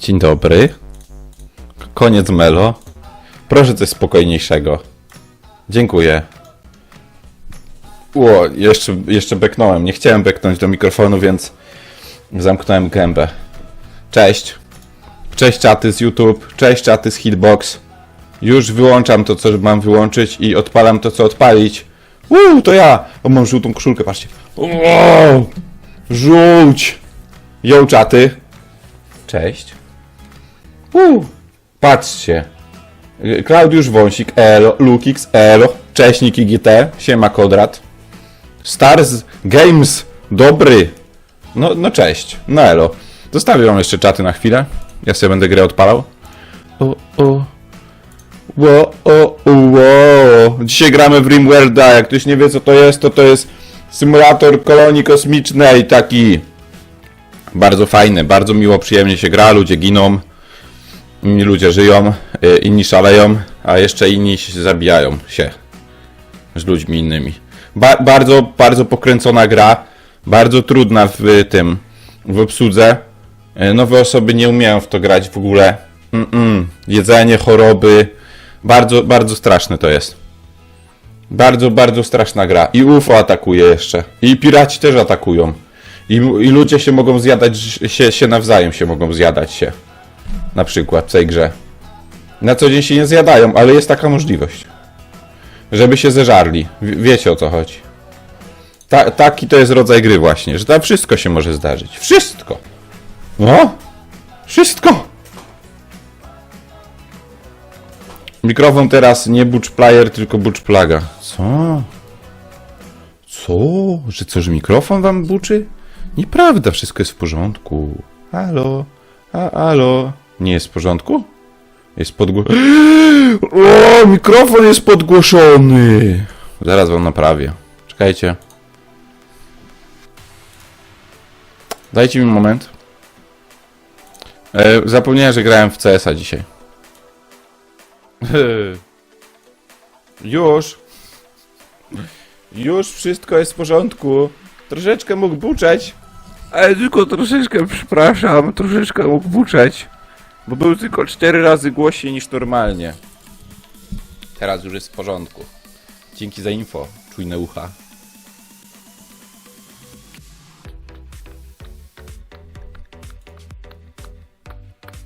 Dzień dobry. Koniec Melo. Proszę coś spokojniejszego. Dziękuję. Ło, jeszcze, jeszcze beknąłem. Nie chciałem beknąć do mikrofonu, więc zamknąłem gębę. Cześć. Cześć czaty z YouTube. Cześć czaty z Hitbox. Już wyłączam to, co mam wyłączyć i odpalam to, co odpalić. Uuu, to ja! O, mam żółtą koszulkę, patrzcie. Wow! Żółć! Yo, czaty. Cześć. Uuu, patrzcie. Klaudiusz Wąsik, elo, Lukix, elo, cześć Niki GT, siema Kodrat. Stars Games, dobry. No, no cześć, no elo. Zostawię wam jeszcze czaty na chwilę. Ja sobie będę grę odpalał. O, o. Wo, o, wo. Dzisiaj gramy w RimWorlda. Jak ktoś nie wie co to jest, to to jest symulator kolonii kosmicznej taki bardzo fajny, bardzo miło, przyjemnie się gra, ludzie giną, inni ludzie żyją, y, inni szaleją, a jeszcze inni zabijają się z ludźmi innymi. Ba bardzo, bardzo pokręcona gra, bardzo trudna w tym, w obsłudze. Y, Nowe osoby nie umieją w to grać w ogóle. Mm -mm. Jedzenie, choroby, bardzo, bardzo straszne to jest. Bardzo, bardzo straszna gra. I UFO atakuje jeszcze. I piraci też atakują. I, I ludzie się mogą zjadać, się, się nawzajem się mogą zjadać się. Na przykład w tej grze. Na co dzień się nie zjadają, ale jest taka możliwość. Żeby się zeżarli. Wiecie o co chodzi. Ta, taki to jest rodzaj gry właśnie, że tam wszystko się może zdarzyć. Wszystko! No! Wszystko! Mikrofon teraz nie Butch Player, tylko Butch Plaga. Co? Co? Że co, że mikrofon wam buczy? Nieprawda, wszystko jest w porządku. Halo? A, halo? Nie jest w porządku? Jest podgło... O, mikrofon jest podgłoszony! Zaraz wam naprawię. Czekajcie. Dajcie mi moment. E, zapomniałem, że grałem w CS-a dzisiaj. Już. Już wszystko jest w porządku. Troszeczkę mógł buczeć. Ale tylko troszeczkę, przepraszam, troszeczkę mógł buczeć. Bo był tylko cztery razy głośniej niż normalnie. Teraz już jest w porządku. Dzięki za info, czujne ucha.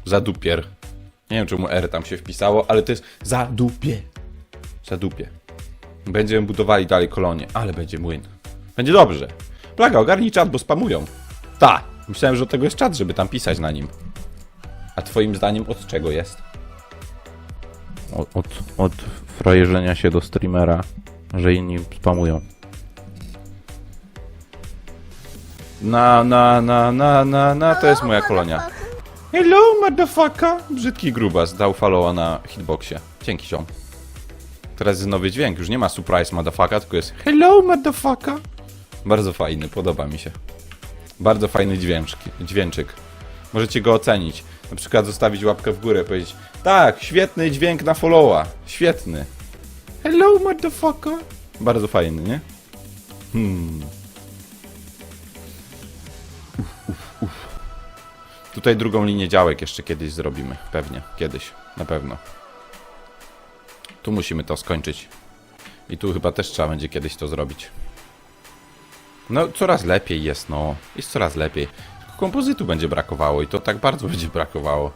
Zadupier. Nie wiem czemu R tam się wpisało, ale to jest zadupie. Zadupie. Będziemy budowali dalej kolonie, ale będzie młyn. Będzie dobrze. Plaga, ogarnij czat, bo spamują. Ta! Myślałem, że od tego jest czat, żeby tam pisać na nim. A twoim zdaniem od czego jest? Od, od, od frajerzenia się do streamera, że inni spamują. Na, na, na, na, na, na, to jest moja kolonia. Hello, motherfucker! Brzydki grubas dał followa na hitboxie. Dzięki, ziom. Teraz jest nowy dźwięk, już nie ma surprise motherfucker, tylko jest hello, motherfucker. Bardzo fajny, podoba mi się. Bardzo fajny dźwięczk, dźwięczyk. Możecie go ocenić. Na przykład zostawić łapkę w górę, powiedzieć tak, świetny dźwięk na followa. Świetny. Hello, motherfucker. Bardzo fajny, nie? Hmm. Tutaj drugą linię działek jeszcze kiedyś zrobimy. Pewnie. Kiedyś. Na pewno. Tu musimy to skończyć. I tu chyba też trzeba będzie kiedyś to zrobić. No, coraz lepiej jest, no. Jest coraz lepiej. Kompozytu będzie brakowało i to tak bardzo będzie brakowało.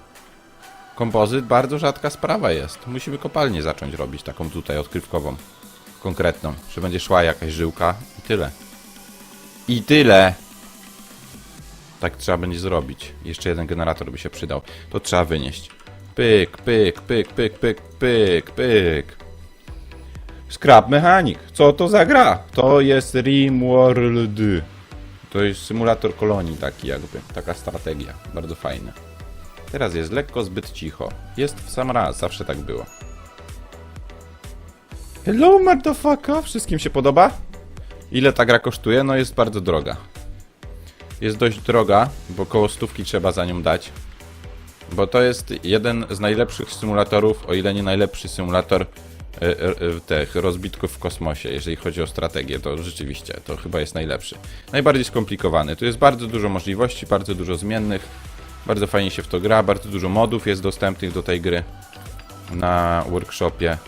Kompozyt bardzo rzadka sprawa jest. Musimy kopalnię zacząć robić, taką tutaj odkrywkową. Konkretną. Że będzie szła jakaś żyłka i tyle. I tyle! Tak trzeba będzie zrobić. Jeszcze jeden generator by się przydał. To trzeba wynieść. Pyk, pyk, pyk, pyk, pyk, pyk, pyk. Scrap Mechanic. Co to za gra? To jest Rimworld. To jest symulator kolonii taki jakby. Taka strategia. Bardzo fajne. Teraz jest lekko zbyt cicho. Jest w sam raz. Zawsze tak było. Hello, motherfucker. Wszystkim się podoba? Ile ta gra kosztuje? No jest bardzo droga jest dość droga, bo koło stówki trzeba za nią dać. Bo to jest jeden z najlepszych symulatorów, o ile nie najlepszy symulator tych rozbitków w kosmosie, jeżeli chodzi o strategię, to rzeczywiście to chyba jest najlepszy. Najbardziej skomplikowany. Tu jest bardzo dużo możliwości, bardzo dużo zmiennych. Bardzo fajnie się w to gra, bardzo dużo modów jest dostępnych do tej gry na workshopie.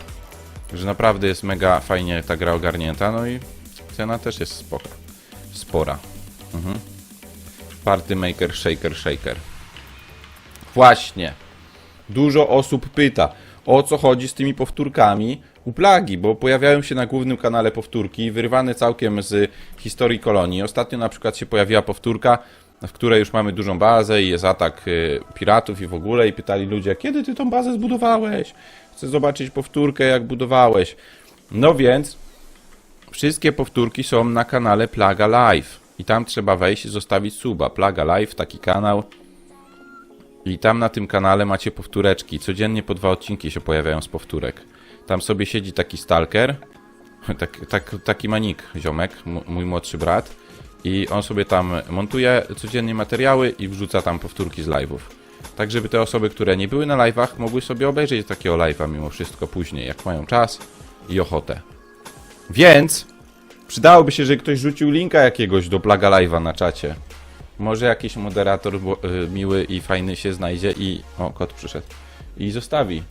Że naprawdę jest mega fajnie ta gra ogarnięta, no i cena też jest spoko. Spora. Mhm. Party Maker Shaker Shaker. Właśnie. Dużo osób pyta, o co chodzi z tymi powtórkami u plagi, bo pojawiają się na głównym kanale powtórki, wyrywane całkiem z historii kolonii. Ostatnio na przykład się pojawiła powtórka, w której już mamy dużą bazę i jest atak y, piratów i w ogóle i pytali ludzie, kiedy ty tą bazę zbudowałeś? Chcę zobaczyć powtórkę, jak budowałeś. No więc wszystkie powtórki są na kanale Plaga Live i tam trzeba wejść i zostawić suba. Plaga Live, taki kanał, i tam na tym kanale macie powtóreczki. Codziennie po dwa odcinki się pojawiają z powtórek. Tam sobie siedzi taki stalker, tak, tak, taki manik, ziomek, mój młodszy brat. I on sobie tam montuje codziennie materiały i wrzuca tam powtórki z live'ów. Tak, żeby te osoby, które nie były na live'ach, mogły sobie obejrzeć takiego live'a mimo wszystko później, jak mają czas i ochotę. Więc przydałoby się, że ktoś rzucił linka jakiegoś do Plaga Live'a na czacie. Może jakiś moderator bo, y, miły i fajny się znajdzie i... O, kot przyszedł. I zostawi.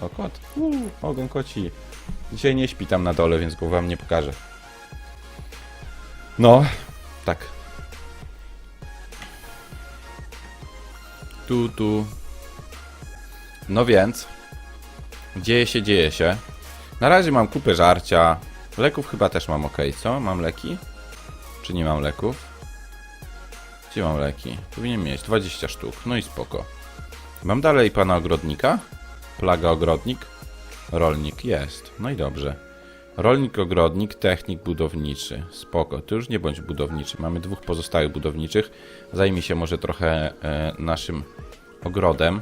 O, kot. Uuu, ogon koci. Dzisiaj nie śpi tam na dole, więc go wam nie pokażę. No, tak. Tu, tu. No więc. Dzieje się, dzieje się. Na razie mam kupę żarcia. Leków chyba też mam ok, co? Mam leki? Czy nie mam leków? Gdzie mam leki? Powinien mieć 20 sztuk. No i spoko. Mam dalej pana ogrodnika? Plaga ogrodnik? Rolnik jest. No i dobrze. Rolnik ogrodnik, technik budowniczy. Spoko. Ty już nie bądź budowniczy. Mamy dwóch pozostałych budowniczych. Zajmij się może trochę e, naszym ogrodem.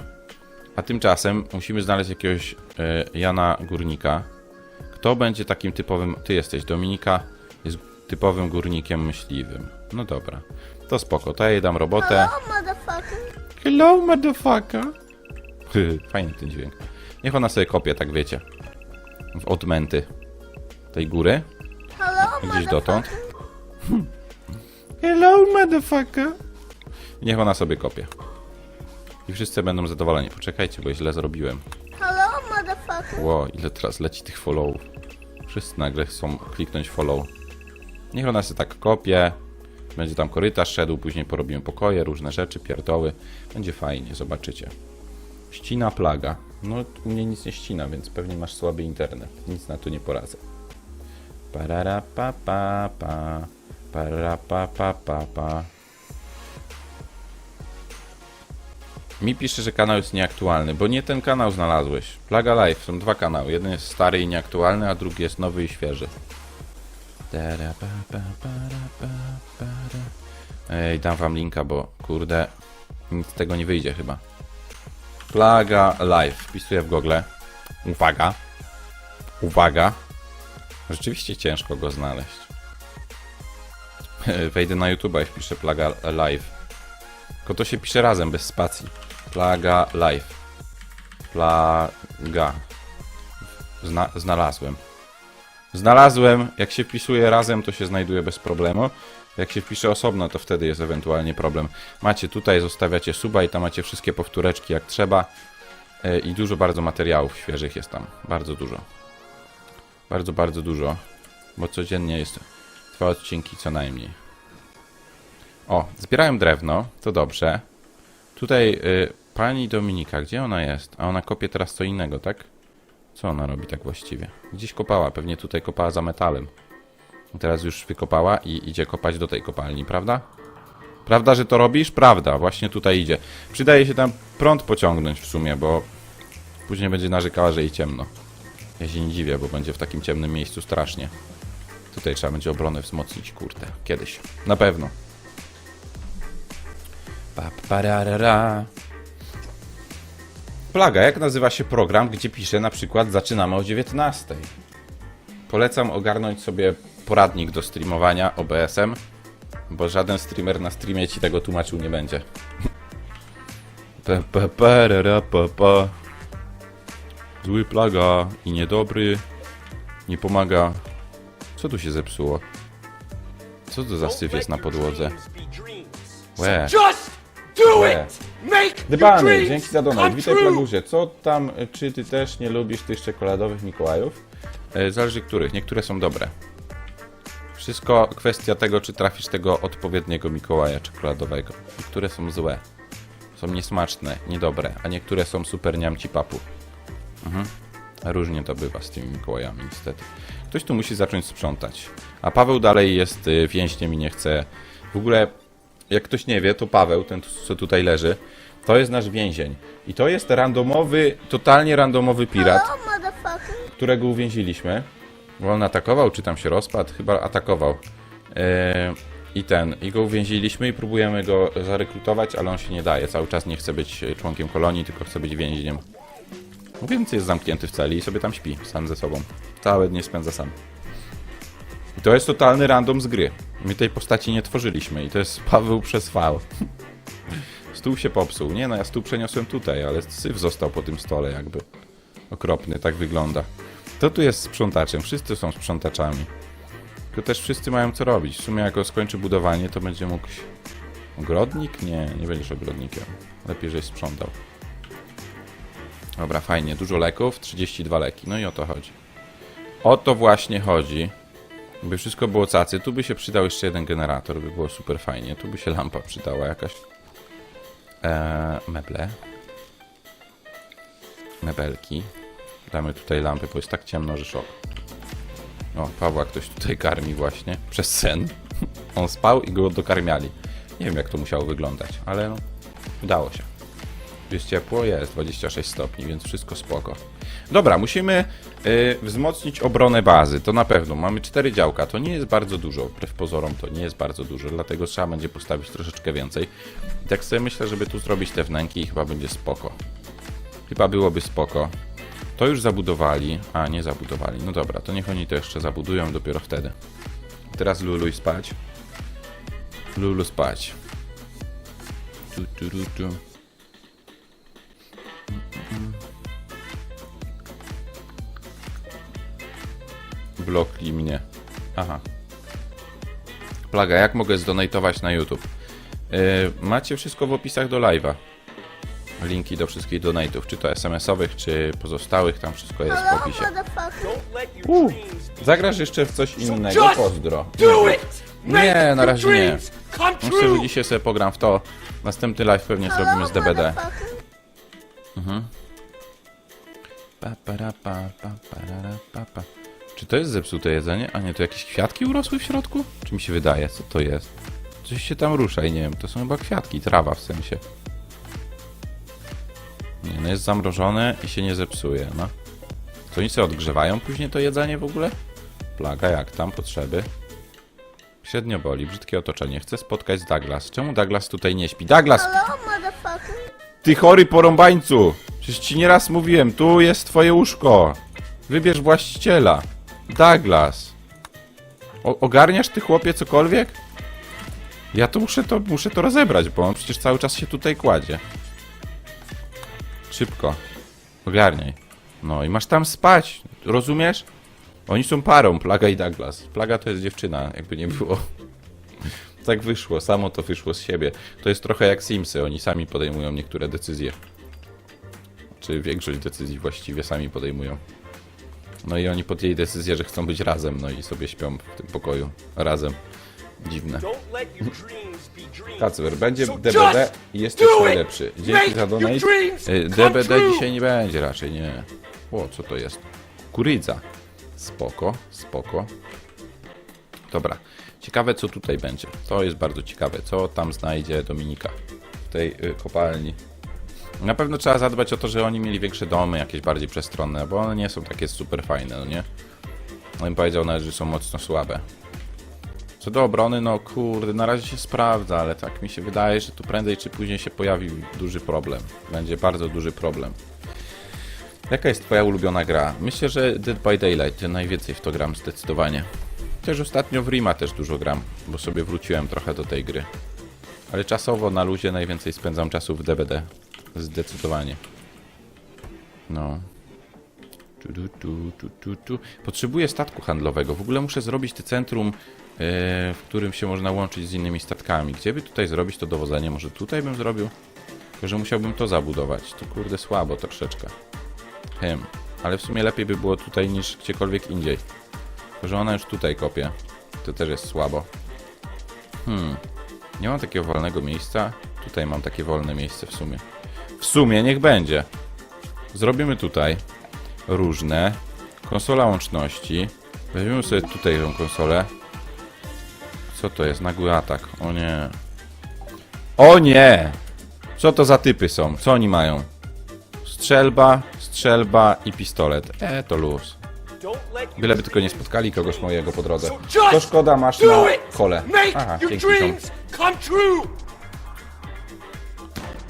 A tymczasem musimy znaleźć jakiegoś e, Jana Górnika. Kto będzie takim typowym... Ty jesteś Dominika. Jest typowym górnikiem myśliwym. No dobra. To spoko, to ja jej dam robotę. Oh, motherfucker. Hello, motherfucker. Fajny ten dźwięk. Niech ona sobie kopie, tak wiecie. W odmęty tej góry. Hello, Gdzieś dotąd. Hello, motherfucker. Niech ona sobie kopie. I wszyscy będą zadowoleni. Poczekajcie, bo źle zrobiłem. Hello, motherfucker. Ło, ile teraz leci tych followów. Wszyscy nagle chcą kliknąć follow. Niech ona sobie tak kopie. Będzie tam korytarz szedł, później porobimy pokoje, różne rzeczy, pierdoły. Będzie fajnie, zobaczycie. Ścina plaga. No, u mnie nic nie ścina, więc pewnie masz słaby internet. Nic na to nie poradzę. Parara pa pa pa. Parara pa pa pa pa. Mi pisze, że kanał jest nieaktualny, bo nie ten kanał znalazłeś. Plaga Live, są dwa kanały. Jeden jest stary i nieaktualny, a drugi jest nowy i świeży. Ej, dam wam linka, bo kurde, nic z tego nie wyjdzie chyba. Plaga Live, wpisuję w Google. Uwaga. Uwaga. Rzeczywiście ciężko go znaleźć. Wejdę na YouTube i wpiszę Plaga Live. Tylko to się pisze razem, bez spacji. Plaga Live. Plaga. Zna znalazłem. Znalazłem, jak się wpisuje razem, to się znajduje bez problemu. Jak się wpisze osobno, to wtedy jest ewentualnie problem. Macie tutaj, zostawiacie suba i tam macie wszystkie powtóreczki jak trzeba. E, I dużo bardzo materiałów świeżych jest tam. Bardzo dużo. Bardzo, bardzo dużo. Bo codziennie jest dwa odcinki co najmniej. O, zbierałem drewno, to dobrze. Tutaj y, pani Dominika, gdzie ona jest? A ona kopie teraz co innego, tak? Co ona robi tak właściwie? Gdzieś kopała, pewnie tutaj kopała za metalem. Teraz już wykopała i idzie kopać do tej kopalni, prawda? Prawda, że to robisz? Prawda, właśnie tutaj idzie. Przydaje się tam prąd pociągnąć w sumie, bo później będzie narzekała, że jej ciemno. Ja się nie dziwię, bo będzie w takim ciemnym miejscu strasznie. Tutaj trzeba będzie obronę wzmocnić, kurde. Kiedyś. Na pewno. Pa, pararara. Plaga, jak nazywa się program, gdzie pisze na przykład zaczynamy o 19? Polecam ogarnąć sobie poradnik do streamowania OBS-em, bo żaden streamer na streamie ci tego tłumaczył nie będzie. Zły plaga i niedobry nie pomaga. Co tu się zepsuło? Co to za syf jest na podłodze? Łe. Do it! Make Dbany, dzięki za donat. Witaj. Plaguzie. Co tam, y, czy ty też nie lubisz tych czekoladowych Mikołajów? E, Zależy których, niektóre są dobre. Wszystko kwestia tego, czy trafisz tego odpowiedniego Mikołaja czekoladowego. Niektóre są złe. Są niesmaczne, niedobre, a niektóre są super niamci papu. Mhm. Różnie to bywa z tymi Mikołajami, niestety. Ktoś tu musi zacząć sprzątać. A Paweł dalej jest y, więźniem i nie chce. W ogóle, jak ktoś nie wie, to Paweł, ten co tutaj leży, to jest nasz więzień. I to jest randomowy, totalnie randomowy pirat, którego uwięziliśmy. Bo on atakował, czy tam się rozpadł? Chyba atakował. Eee, I ten, i go uwięziliśmy i próbujemy go zarekrutować, ale on się nie daje. Cały czas nie chce być członkiem kolonii, tylko chce być więźniem. Więc jest zamknięty w celi i sobie tam śpi, sam ze sobą. Całe dnie spędza sam. I to jest totalny random z gry. My tej postaci nie tworzyliśmy i to jest Paweł przez V. Stół się popsuł. Nie no, ja stół przeniosłem tutaj, ale syf został po tym stole jakby. Okropny, tak wygląda. To tu jest sprzątaczem, wszyscy są sprzątaczami. Tylko też wszyscy mają co robić. W sumie jak skończy budowanie, to będzie mógł... Ogrodnik? Nie, nie będziesz ogrodnikiem. Lepiej, żeś sprzątał. Dobra, fajnie. Dużo leków, 32 leki. No i o to chodzi. O to właśnie chodzi. By wszystko było cacy. Tu by się przydał jeszcze jeden generator, by było super fajnie. Tu by się lampa przydała jakaś. Eee, meble. Mebelki. Damy tutaj lampy, bo jest tak ciemno, że szok. O, Pawła ktoś tutaj karmi właśnie. Przez sen. On spał i go dokarmiali. Nie wiem, jak to musiało wyglądać, ale no, udało się. Jest ciepło? Jest, 26 stopni, więc wszystko spoko. Dobra, musimy y, wzmocnić obronę bazy, to na pewno. Mamy 4 działka, to nie jest bardzo dużo, wbrew pozorom to nie jest bardzo dużo, dlatego trzeba będzie postawić troszeczkę więcej. I tak sobie myślę, żeby tu zrobić te wnęki i chyba będzie spoko. Chyba byłoby spoko. To już zabudowali, a nie zabudowali. No dobra, to niech oni to jeszcze zabudują dopiero wtedy. Teraz Luluj spać. Lulu spać. Tu, tu, tu, tu. Blokli mnie. Aha. Plaga, jak mogę zdonatować na YouTube? Yy, macie wszystko w opisach do live'a. Linki do wszystkich donate'ów, czy to SMS-owych, czy pozostałych, tam wszystko jest w opisie. motherfucker. Don't let your U, dreams zagrasz jeszcze w coś innego, pozdro. Nie, na razie nie. true. dzisiaj sobie pogram w to. Następny live pewnie zrobimy z DBD. motherfucker. Pa, para, pa, pa, parara, pa, pa. Czy to jest zepsute jedzenie? A nie, to jakieś kwiatki urosły w środku? Czy mi się wydaje? Co to jest? Coś się tam rusza i nie wiem, to są chyba kwiatki, trawa w sensie. Nie, no jest zamrożone i się nie zepsuje, no. Co oni sobie odgrzewają później to jedzenie w ogóle? Plaga, jak tam? Potrzeby? Średnio boli, brzydkie otoczenie. Chcę spotkać z Douglas. Czemu Douglas tutaj nie śpi? Douglas, Hello, motherfucker. ty chory porąbańcu! Przecież ci nieraz mówiłem, tu jest twoje łóżko. Wybierz właściciela. Douglas. O, ogarniasz ty chłopie cokolwiek? Ja to muszę to muszę to rozebrać, bo on przecież cały czas się tutaj kładzie. Szybko. Ogarniaj. No i masz tam spać, rozumiesz? Oni są parą, Plaga i Douglas. Plaga to jest dziewczyna, jakby nie było. Tak wyszło, samo to wyszło z siebie. To jest trochę jak Simsy, oni sami podejmują niektóre decyzje. Czy większość decyzji właściwie sami podejmują. No i oni podjęli decyzję, że chcą być razem, no i sobie śpią w tym pokoju razem. Dziwne. Kacper, będzie So DBD i jesteś najlepszy. Dzięki za donate. Y, DBD true. dzisiaj nie będzie raczej, nie. O, co to jest? Kurydza. Spoko, spoko. Dobra. Ciekawe, co tutaj będzie. To jest bardzo ciekawe. Co tam znajdzie Dominika w tej y, kopalni. Na pewno trzeba zadbać o to, że oni mieli większe domy, jakieś bardziej przestronne, bo one nie są takie super fajne, no nie? On bym powiedział nawet, że są mocno słabe. Co do obrony, no kurde, na razie się sprawdza, ale tak mi się wydaje, że tu prędzej czy później się pojawi duży problem. Będzie bardzo duży problem. Jaka jest twoja ulubiona gra? Myślę, że Dead by Daylight. Najwięcej w to gram zdecydowanie. Też ostatnio w Rima też dużo gram, bo sobie wróciłem trochę do tej gry. Ale czasowo na luzie najwięcej spędzam czasu w DBD. Zdecydowanie. No. Tu, tu, tu, tu, tu. Potrzebuję statku handlowego. W ogóle muszę zrobić te centrum, e, w którym się można łączyć z innymi statkami. Gdzie by tutaj zrobić to dowodzenie? Może tutaj bym zrobił? Tylko, że musiałbym to zabudować. To kurde słabo troszeczkę. Hym. Ale w sumie lepiej by było tutaj niż gdziekolwiek indziej. Tylko, że ona już tutaj kopie. To też jest słabo. Hmm. Nie mam takiego wolnego miejsca. Tutaj mam takie wolne miejsce w sumie. W sumie niech będzie. Zrobimy tutaj różne. Konsola łączności. Weźmiemy sobie tutaj tą konsolę. Co to jest? Nagły atak. O nie. O nie! Co to za typy są? Co oni mają? Strzelba, strzelba i pistolet. E, to luz. Byleby tylko nie spotkali kogoś mojego po drodze. To szkoda, masz na kole. Aha, dzięki są.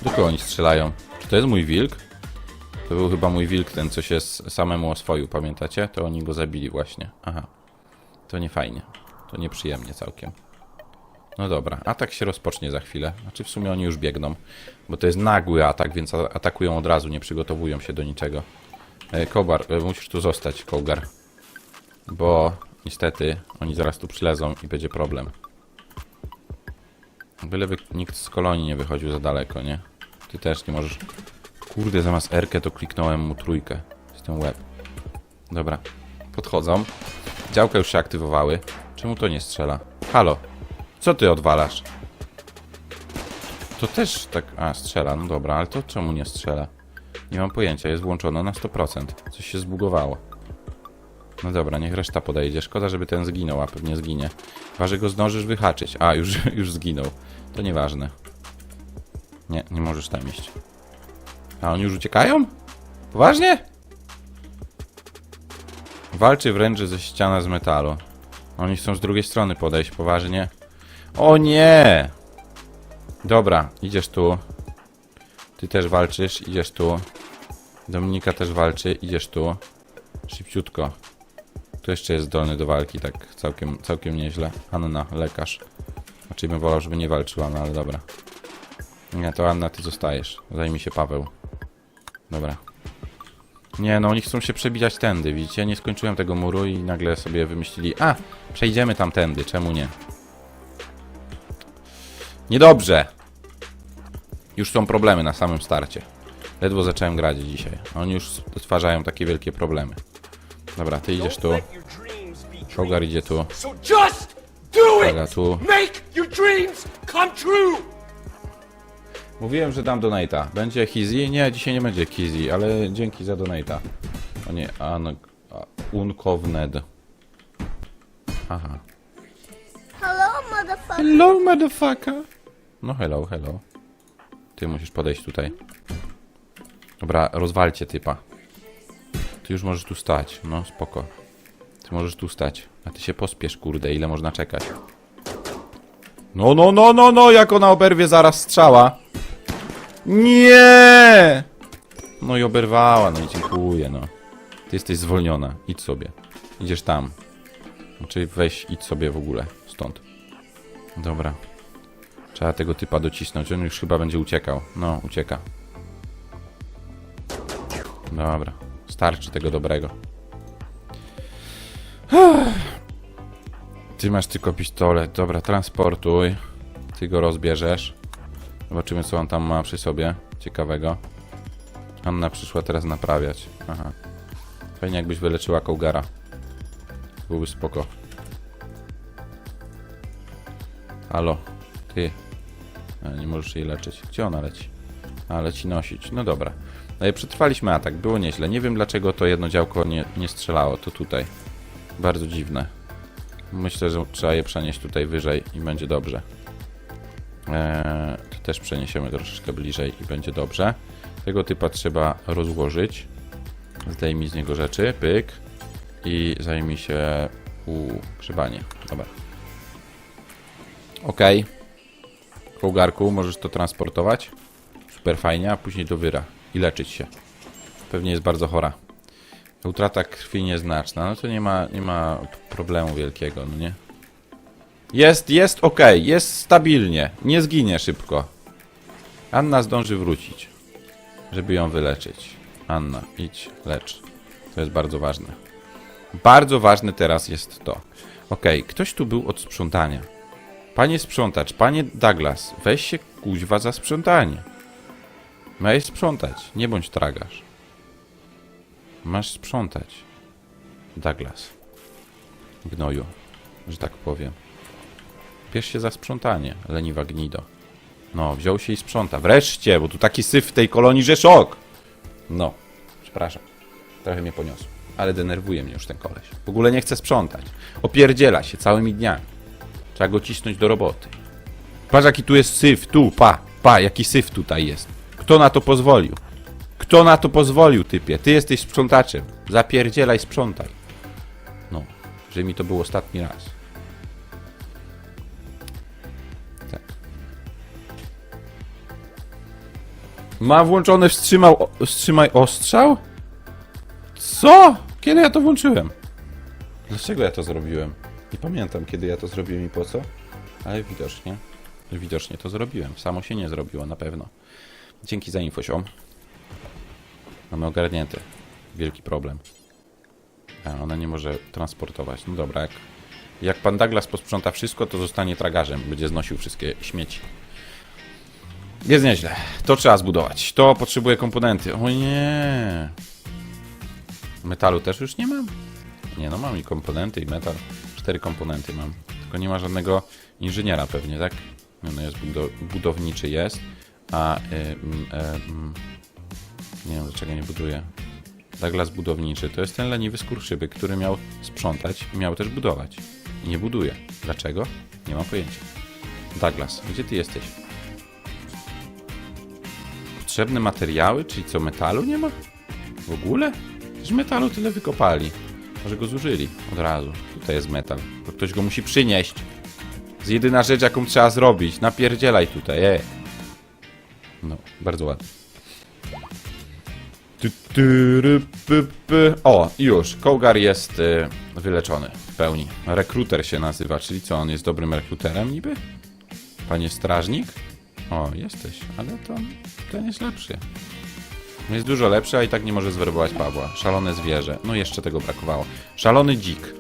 Kogo oni strzelają? Czy to jest mój wilk? To był chyba mój wilk, ten co się samemu oswoił, pamiętacie? To oni go zabili właśnie. Aha. To nie fajnie. To nieprzyjemnie całkiem. No dobra, atak się rozpocznie za chwilę. Znaczy w sumie oni już biegną, bo to jest nagły atak, więc atakują od razu, nie przygotowują się do niczego. E, Kobar, e, musisz tu zostać, Kogar. Bo niestety oni zaraz tu przylezą i będzie problem. Byleby nikt z kolonii nie wychodził za daleko, nie? Ty też nie możesz... Kurde, zamiast R to kliknąłem mu trójkę. Z tym łeb. Dobra. Podchodzą. Działka już się aktywowały. Czemu to nie strzela? Halo. Co ty odwalasz? To też tak... A, strzela. No dobra, ale to czemu nie strzela? Nie mam pojęcia. Jest włączone na 100%. Coś się zbugowało. No dobra, niech reszta podejdzie. Szkoda, żeby ten zginął, a pewnie zginie. Chyba, że go zdążysz wyhaczyć. A, już, już zginął. To nieważne. Nie, nie możesz tam iść. A oni już uciekają? Poważnie? Walczy wręcz ze ściana z metalu. Oni chcą z drugiej strony podejść, poważnie. O nie! Dobra, idziesz tu. Ty też walczysz, idziesz tu. Dominika też walczy, idziesz tu. Szybciutko. Tu jeszcze jest zdolny do walki, tak całkiem, całkiem nieźle. Anna, lekarz. Znaczy bym wolał, żeby nie walczyła, no ale dobra. Nie, to Anna, ty zostajesz. Zajmij się Paweł. Dobra. Nie, no oni chcą się przebijać tędy, widzicie? Nie skończyłem tego muru i nagle sobie wymyślili, a, przejdziemy tam tędy, czemu nie? Niedobrze! Już są problemy na samym starcie. Ledwo zacząłem grać dzisiaj. a Oni już stwarzają takie wielkie problemy. Dobra, ty idziesz tu. Kogar idzie tu. It! tu. Mówiłem, że dam donata. Będzie Kizi? Nie, dzisiaj nie będzie Kizi, ale dzięki za donata. O nie, an... Unkovned. Aha. Hello, motherfucker. Hello, motherfucker. No hello, hello. Ty musisz podejść tutaj. Dobra, rozwalcie typa. Ty już możesz tu stać. No, spoko. Ty możesz tu stać. A ty się pospiesz, kurde, ile można czekać. No, no, no, no, no, jak ona oberwie zaraz strzała. Nie! No i oberwała, no i dziękuję, no. Ty jesteś zwolniona. Idź sobie. Idziesz tam. Znaczy weź, idź sobie w ogóle stąd. Dobra. Trzeba tego typa docisnąć. On już chyba będzie uciekał. No, ucieka. Dobra. Starczy tego dobrego. Ty masz tylko pistolet. Dobra, transportuj. Ty go rozbierzesz. Zobaczymy, co on tam ma przy sobie. Ciekawego. Anna przyszła teraz naprawiać. Aha. Fajnie, jakbyś wyleczyła Kołgara. Byłby spoko. Halo, ty. A, nie możesz jej leczyć. Gdzie ona leci? A, leci nosić. No dobra. No przetrwaliśmy atak. Było nieźle. Nie wiem, dlaczego to jedno działko nie, nie strzelało. To tutaj. Bardzo dziwne. Myślę, że trzeba je przenieść tutaj wyżej i będzie dobrze. Eee, też przeniesiemy troszeczkę bliżej i będzie dobrze. Tego typa trzeba rozłożyć. Zdejmij z niego rzeczy. Pyk. I zajmij się ugrzebaniem. Dobra. Okej. Kołgarku, możesz to transportować. Super fajnie, a później do wyra i leczyć się. Pewnie jest bardzo chora. Utrata krwi nieznaczna, no to nie ma, nie ma problemu wielkiego, no nie? Jest, jest ok, jest stabilnie, nie zginie szybko. Anna zdąży wrócić, żeby ją wyleczyć. Anna, idź, lecz. To jest bardzo ważne. Bardzo ważne teraz jest to. Okej, ktoś tu był od sprzątania. Panie sprzątacz, panie Douglas, weź się kuźwa za sprzątanie. Masz sprzątać, nie bądź tragarz. Masz sprzątać. Douglas. Gnoju, że tak powiem. Bierz się za sprzątanie, leniwa gnido. No, wziął się i sprząta. Wreszcie, bo tu taki syf w tej kolonii, że szok! No, przepraszam. Trochę mnie poniosło. Ale denerwuje mnie już ten koleś. W ogóle nie chce sprzątać. Opierdziela się całymi dniami. Trzeba go cisnąć do roboty. Patrz jaki tu jest syf, tu, pa, pa, jaki syf tutaj jest. Kto na to pozwolił? Kto na to pozwolił, typie? Ty jesteś sprzątaczem. Zapierdzielaj, sprzątaj. No, że mi to był ostatni raz. Ma włączone wstrzymał, wstrzymaj ostrzał? Co? Kiedy ja to włączyłem? Dlaczego ja to zrobiłem? Nie pamiętam, kiedy ja to zrobiłem i po co, ale widocznie, widocznie to zrobiłem. Samo się nie zrobiło, na pewno. Dzięki za info, siom. Mamy ogarnięty. Wielki problem. A, ona nie może transportować. No dobra, jak, jak pan Douglas posprząta wszystko, to zostanie tragarzem. Będzie znosił wszystkie śmieci. Jest nieźle. To trzeba zbudować. To potrzebuje komponenty. O nie. Metalu też już nie mam? Nie no, mam i komponenty, i metal. Cztery komponenty mam. Tylko nie ma żadnego inżyniera pewnie, tak? No, no jest budo budowniczy jest, a y, e, mm, nie wiem dlaczego nie buduje. Douglas budowniczy to jest ten leniwy skurczyby, który miał sprzątać i miał też budować. I nie buduje. Dlaczego? Nie mam pojęcia. Douglas, gdzie ty jesteś? Potrzebne materiały, czyli co, metalu nie ma? W ogóle? Przecież metalu tyle wykopali. Może go zużyli od razu. Tutaj jest metal. To ktoś go musi przynieść. To jest jedyna rzecz, jaką trzeba zrobić. Napierdzielaj tutaj, e. No, bardzo ładnie. O, już. Kołgar jest y, wyleczony w pełni. Rekruter się nazywa, czyli co, on jest dobrym rekruterem niby? Panie strażnik? O, jesteś, ale to ten jest lepszy. Jest dużo lepszy, a i tak nie może zwerbować Pawła. Szalone zwierzę. No jeszcze tego brakowało. Szalony dzik.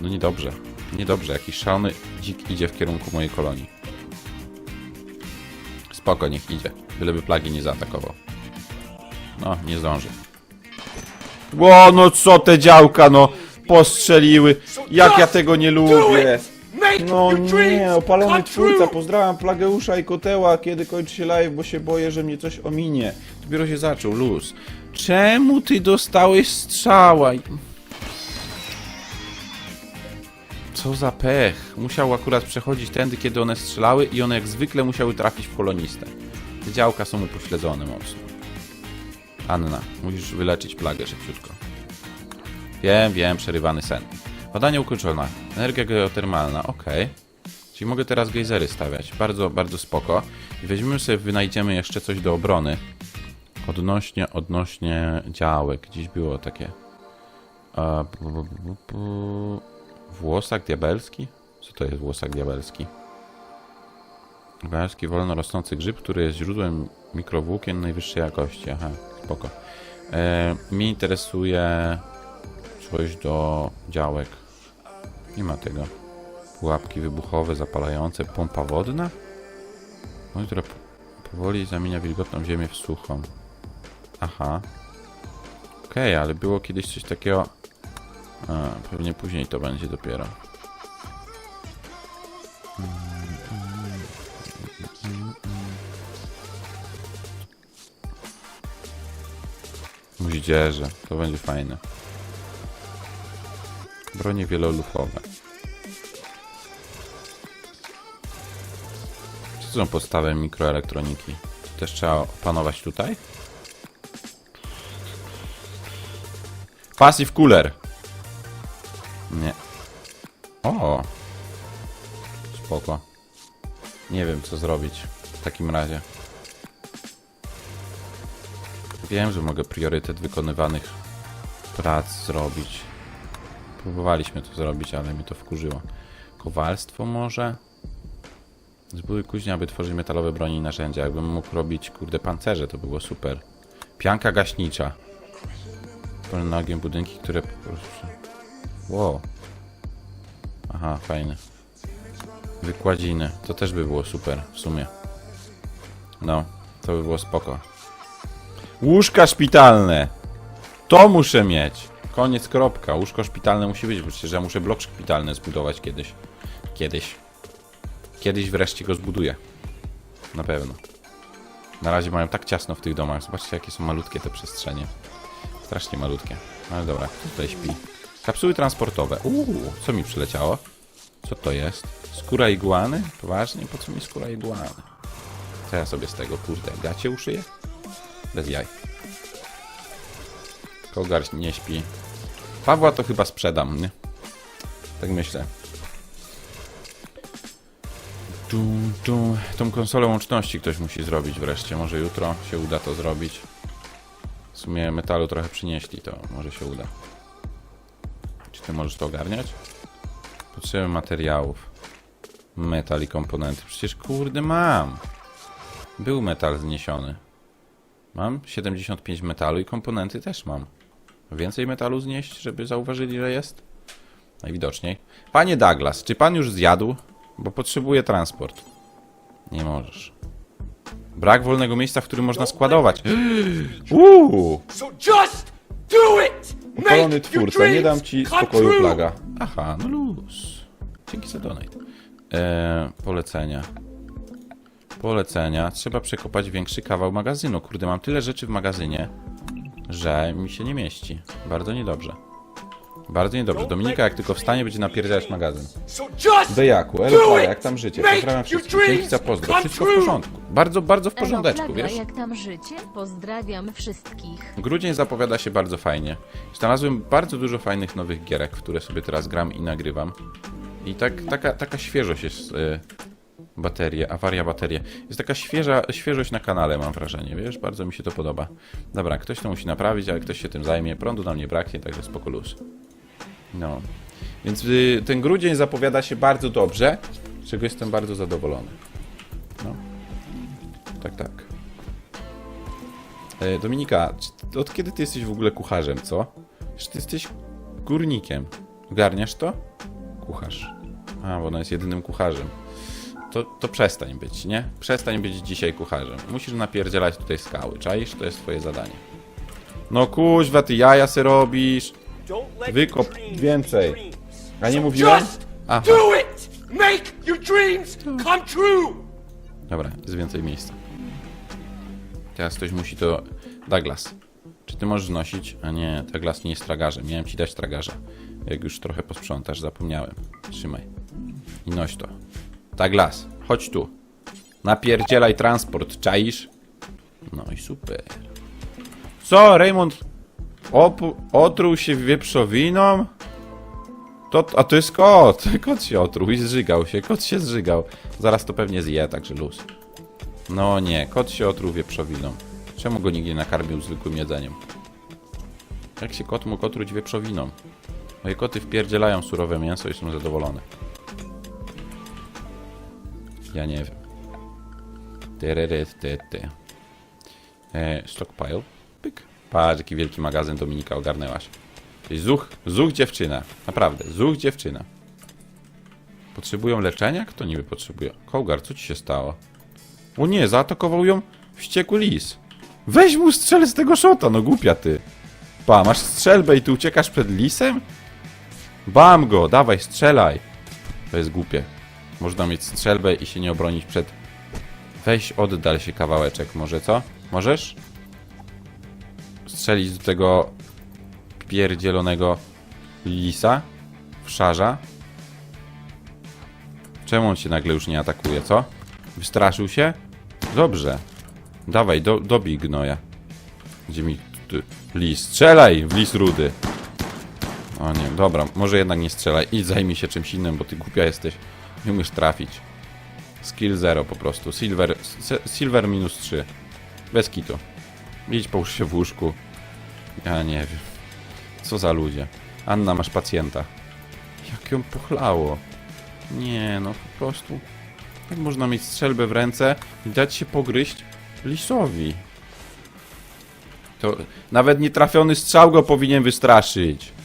No niedobrze. Niedobrze. Jakiś szalony dzik idzie w kierunku mojej kolonii. Spoko, niech idzie. Byleby plagi nie zaatakował. No, nie zdąży. Ło, no co te działka, no! Postrzeliły. Jak ja tego nie lubię. No nie, opalony twórca, pozdrawiam Plageusza i Koteła, kiedy kończy się live, bo się boję, że mnie coś ominie. Dopiero się zaczął, luz. Czemu ty dostałeś strzała? Co za pech. Musiał akurat przechodzić tędy, kiedy one strzelały i one jak zwykle musiały trafić w kolonistę. Te działka są upośledzone mocno. Anna, musisz wyleczyć plagę szybciutko. Wiem, wiem, przerywany sen. Badanie ukończone. Energia geotermalna, okej. Czyli mogę teraz gejzery stawiać. Bardzo, bardzo spoko. I weźmiemy sobie, wynajdziemy jeszcze coś do obrony. Odnośnie, odnośnie działek. Gdzieś było takie. A, bu, bu, bu, bu. Włosak diabelski? Co to jest włosak diabelski? Diabelski wolno rosnący grzyb, który jest źródłem mikrowłókien najwyższej jakości. Aha, spoko. E, mnie interesuje coś do działek. Nie ma tego. Pułapki wybuchowe, zapalające, pompa wodna? No, która po- powoli zamienia wilgotną ziemię w suchą. Aha. Okej, ale było kiedyś coś takiego... A, pewnie później to będzie dopiero. Moździerze, to będzie fajne. Bronie wielolufowe. Co są podstawy mikroelektroniki? Też trzeba opanować tutaj? Passive cooler. Nie. O. Spoko. Nie wiem co zrobić w takim razie. Wiem, że mogę priorytet wykonywanych prac zrobić. Próbowaliśmy to zrobić, ale mi to wkurzyło. Kowalstwo może? Zbuduj kuźnia, aby tworzyć metalowe broni i narzędzia. Jakbym mógł robić, kurde, pancerze, to było super. Pianka gaśnicza. Pełne ogiem budynki, które... Wow. Aha, fajne. Wykładziny. To też by było super, w sumie. No. To by było spoko. Łóżka szpitalne! To muszę mieć! Koniec, kropka. Łóżko szpitalne musi być, bo przecież ja muszę blok szpitalny zbudować kiedyś. Kiedyś. Kiedyś wreszcie go zbuduję. Na pewno. Na razie mają tak ciasno w tych domach. Zobaczcie, jakie są malutkie te przestrzenie. Strasznie malutkie. Ale dobra, tutaj śpi? Kapsuły transportowe. Uuu, co mi przyleciało? Co to jest? Skóra iguany? Poważnie? Po co mi skóra iguany? Co ja sobie z tego, kurde, gacie uszyję? Bez jaj. Kogar nie śpi. Pawła to chyba sprzedam, nie? Tak myślę. Tu, tu. Tą konsolę łączności ktoś musi zrobić wreszcie. Może jutro się uda to zrobić. W sumie metalu trochę przynieśli, to może się uda. Czy ty możesz to ogarniać? Potrzebujemy materiałów. Metal i komponenty. Przecież kurde mam. Był metal zniesiony. Mam 75 metalu i komponenty też mam. Więcej metalu znieść, żeby zauważyli, że jest? Najwidoczniej. Panie Douglas, czy pan już zjadł? Bo potrzebuję transport. Nie możesz. Brak wolnego miejsca, w którym można składować. Uuu! Your twórca, nie dam ci spokoju plaga. Aha, no luz. Dzięki za donate. Eee, polecenia. Polecenia. Trzeba przekopać większy kawał magazynu. Kurde, mam tyle rzeczy w magazynie, że mi się nie mieści. Bardzo niedobrze. Bardzo niedobrze. Dominika, jak tylko wstanie, będzie napierdzielać magazyn. Dejaku, it! jak tam życie? Pozdrawiam wszystkich. Dzięki za pozdro. come Wszystko w porządku. Bardzo, bardzo w porządeczku, wiesz? jak tam życie? Pozdrawiam wszystkich. Grudzień zapowiada się bardzo fajnie. Znalazłem bardzo dużo fajnych nowych gierek, w które sobie teraz gram i nagrywam. I tak, taka, taka świeżość jest. Baterie, awaria baterie. Jest taka świeża, świeżość na kanale, mam wrażenie, wiesz? Bardzo mi się to podoba. Dobra, ktoś to musi naprawić, ale ktoś się tym zajmie. Prądu nam nie braknie, także spoko luz. No. Więc y, ten grudzień zapowiada się bardzo dobrze, z czego jestem bardzo zadowolony. No. Tak, tak. E, Dominika, od kiedy ty jesteś w ogóle kucharzem, co? Czy ty jesteś górnikiem? Garniasz to? Kucharz. A, bo ona jest jedynym kucharzem. To, to przestań być, nie? Przestań być dzisiaj kucharzem. Musisz napierdzielać tutaj skały, czaisz? To jest twoje zadanie. No kuźwa, ty jaja se robisz. Wykop więcej. A nie mówiłem? Aha. Dobra, jest więcej miejsca. Teraz ktoś musi to... Douglas, czy ty możesz nosić? A nie, Douglas nie jest tragarzem. Miałem ci dać tragarza. Jak już trochę posprzątasz, zapomniałem. Trzymaj. I noś to. Douglas, chodź tu. Napierdzielaj transport, czaisz? No i super. Co, Raymond? Otruł się wieprzowiną? To, a to jest kot. Kot się otruł i zżygał się. Kot się zżygał. Zaraz to pewnie zje, także luz. No nie, kot się otruł wieprzowiną. Czemu go nie nakarmił zwykłym jedzeniem? Jak się kot mógł otruć wieprzowiną? Moje koty wpierdzielają surowe mięso i są zadowolone. Ja nie wiem. Ty. E, stockpile. Pyk. Patrz, jaki wielki magazyn Dominika ogarnęłaś. Zuch, zuch dziewczyna. Naprawdę, zuch dziewczyna. Potrzebują leczenia? Kto niby potrzebuje? Kołgar, co ci się stało? O nie, zaatakował ją wściekły lis. Weź mu strzel z tego szota, no głupia ty. Pa, masz strzelbę i ty uciekasz przed lisem? Bam go, dawaj, strzelaj. To jest głupie. Można mieć strzelbę i się nie obronić przed... Weź, oddal się kawałeczek, może co? Możesz? Strzelić do tego pierdzielonego lisa? Wszarza? Czemu on się nagle już nie atakuje, co? Wystraszył się? Dobrze. Dawaj, do, dobij gnoja. Gdzie mi... Ty, lis, strzelaj w lis rudy. O nie, dobra, może jednak nie strzelaj. Idź zajmij się czymś innym, bo ty głupia jesteś. Nie umiesz trafić. Skill 0 po prostu. Silver, silver minus 3. Bez kitu. Idź połóż się w łóżku. Ja nie wiem. Co za ludzie. Anna, masz pacjenta. Jak ją pochlało. Nie, no po prostu. Jak można mieć strzelbę w ręce i dać się pogryźć lisowi? To nawet nietrafiony strzał go powinien wystraszyć.